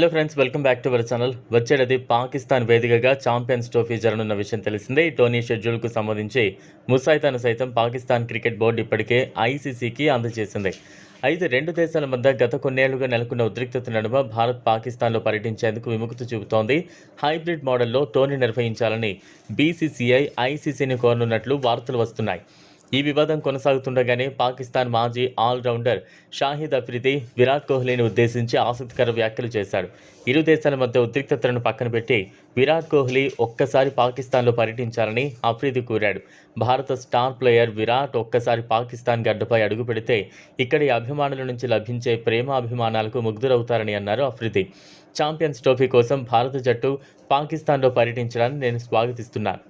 Hello friends welcome back to our channel వచ్చేటది Pakistan వేదికగా champions trophy జరగనున్న విషయం తెలిసిందే. ఈ టోర్నీ షెడ్యూల్కు సంబంధించి ముసాయితాను సైతం పాకిస్తాన్ క్రికెట్ బోర్డు ఇప్పటికే ఐసీసీకి అందజేసింది. అయితే రెండు దేశాల మధ్య గత కొన్నేళ్ళుగా నెలకొన్న ఉద్రిక్తత నడుమ భారత్ పాకిస్తాన్లో పర్యటించేందుకు విముక్తి చూపుతోంది. హైబ్రిడ్ మోడల్లో టోర్నీ నిర్వహించాలని బీసీసీఐ ఐసీసీని కోరనున్నట్లు వార్తలు వస్తున్నాయి. ఈ వివాదం కొనసాగుతుండగానే పాకిస్తాన్ మాజీ ఆల్రౌండర్ షాహిద్ అఫ్రిది విరాట్ కోహ్లీని ఉద్దేశించి ఆసక్తికర వ్యాఖ్యలు చేశాడు ఇరు దేశాల మధ్య ఉద్రిక్తతలను పక్కన పెట్టి విరాట్ కోహ్లీ ఒక్కసారి పాకిస్తాన్లో పర్యటించాలని అఫ్రిది కోరాడు. భారత స్టార్ ప్లేయర్ విరాట్ ఒక్కసారి పాకిస్తాన్ గడ్డపై అడుగు పెడితే ఇక్కడి అభిమానుల నుంచి లభించే ప్రేమ అభిమానాలకు ముగ్ధురవుతారని అన్నారు అఫ్రిది. ఛాంపియన్స్ ట్రోఫీ కోసం భారత జట్టు పాకిస్తాన్లో పర్యటించడాన్ని నేను స్వాగతిస్తున్నాను.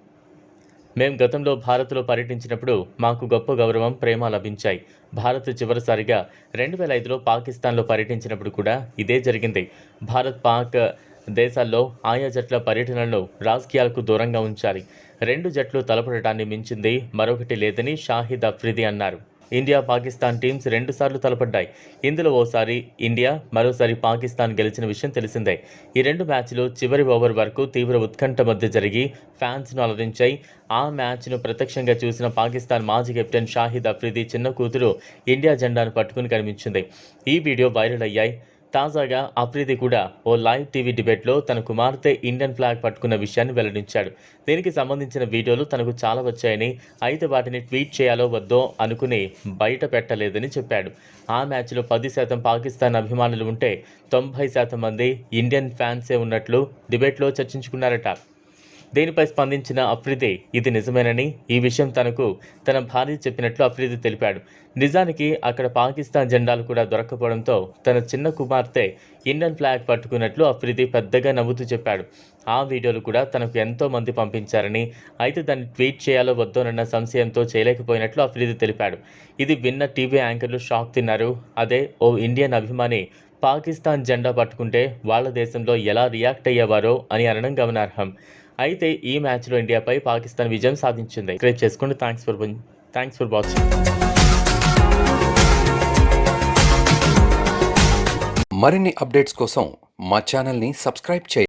మేం గతంలో భారత్లో పర్యటించినప్పుడు మాకు గొప్ప గౌరవం ప్రేమ లభించాయి. భారత్ చివరిసారిగా రెండు వేల ఐదులో పాకిస్తాన్లో పర్యటించినప్పుడు కూడా ఇదే జరిగింది. భారత్ పాక్ దేశాల్లో ఆయా జట్ల పర్యటనలను రాజకీయాలకు దూరంగా ఉంచాలి. రెండు జట్లు తలపడటాన్ని మించింది మరొకటి లేదని షాహిద్ అఫ్రిది అన్నారు. ఇండియా పాకిస్తాన్ టీమ్స్ రెండుసార్లు తలపడ్డాయి. ఇందులో ఓసారి ఇండియా మరోసారి పాకిస్తాన్ గెలిచిన విషయం తెలిసిందే. ఈ రెండు మ్యాచ్లు చివరి ఓవర్ వరకు తీవ్ర ఉత్కంఠ మధ్య జరిగి ఫ్యాన్స్ను అలరించాయి. ఆ మ్యాచ్ను ప్రత్యక్షంగా చూసిన పాకిస్తాన్ మాజీ కెప్టెన్ షాహిద్ అఫ్రిది చిన్న కూతురు ఇండియా జెండాను పట్టుకుని కనిపించింది. ఈ వీడియో వైరల్ అయ్యాయి. తాజాగా అఫ్రిది కూడా ఓ లైవ్ టీవీ డిబేట్లో తన కుమార్తె ఇండియన్ ఫ్లాగ్ పట్టుకున్న విషయాన్ని వెల్లడించాడు. దీనికి సంబంధించిన వీడియోలు తనకు చాలా వచ్చాయని అయితే వాటిని ట్వీట్ చేయాలో వద్దో అనుకుని బయట పెట్టలేదని చెప్పాడు. ఆ మ్యాచ్లో పది శాతం పాకిస్తాన్ అభిమానులు ఉంటే తొంభై శాతం మంది ఇండియన్ ఫ్యాన్సే ఉన్నట్లు డిబేట్లో చర్చించుకున్నారట. దీనిపై స్పందించిన అఫ్రిది ఇది నిజమేనని ఈ విషయం తనకు తన భార్య చెప్పినట్లు అఫ్రిది తెలిపాడు. నిజానికి అక్కడ పాకిస్తాన్ జెండాలు కూడా దొరకపోవడంతో తన చిన్న కుమార్తె ఇండియన్ ఫ్లాగ్ పట్టుకున్నట్లు అఫ్రిది పెద్దగా నవ్వుతూ చెప్పాడు. ఆ వీడియోలు కూడా తనకు ఎంతో మంది పంపించారని అయితే దాన్ని ట్వీట్ చేయాలో వద్దోనన్న సంశయంతో చేయలేకపోయినట్లు అఫ్రిది తెలిపాడు. ఇది విన్న టీవీ యాంకర్లు షాక్ తిన్నారు. అదే ఓ ఇండియన్ అభిమాని పాకిస్తాన్ జెండా పట్టుకుంటే వాళ్ళ దేశంలో ఎలా రియాక్ట్ అయ్యేవారో అని అనడం గమనార్హం. అయితే ఈ మ్యాచ్లో ఇండియాపై పాకిస్తాన్ విజయం సాధించింది. క్రియేట్ చేసుకోండి thanks for thanks for watching మరిన్ని అప్డేట్స్ కోసం మా ఛానల్ని సబ్స్క్రైబ్ చేయండి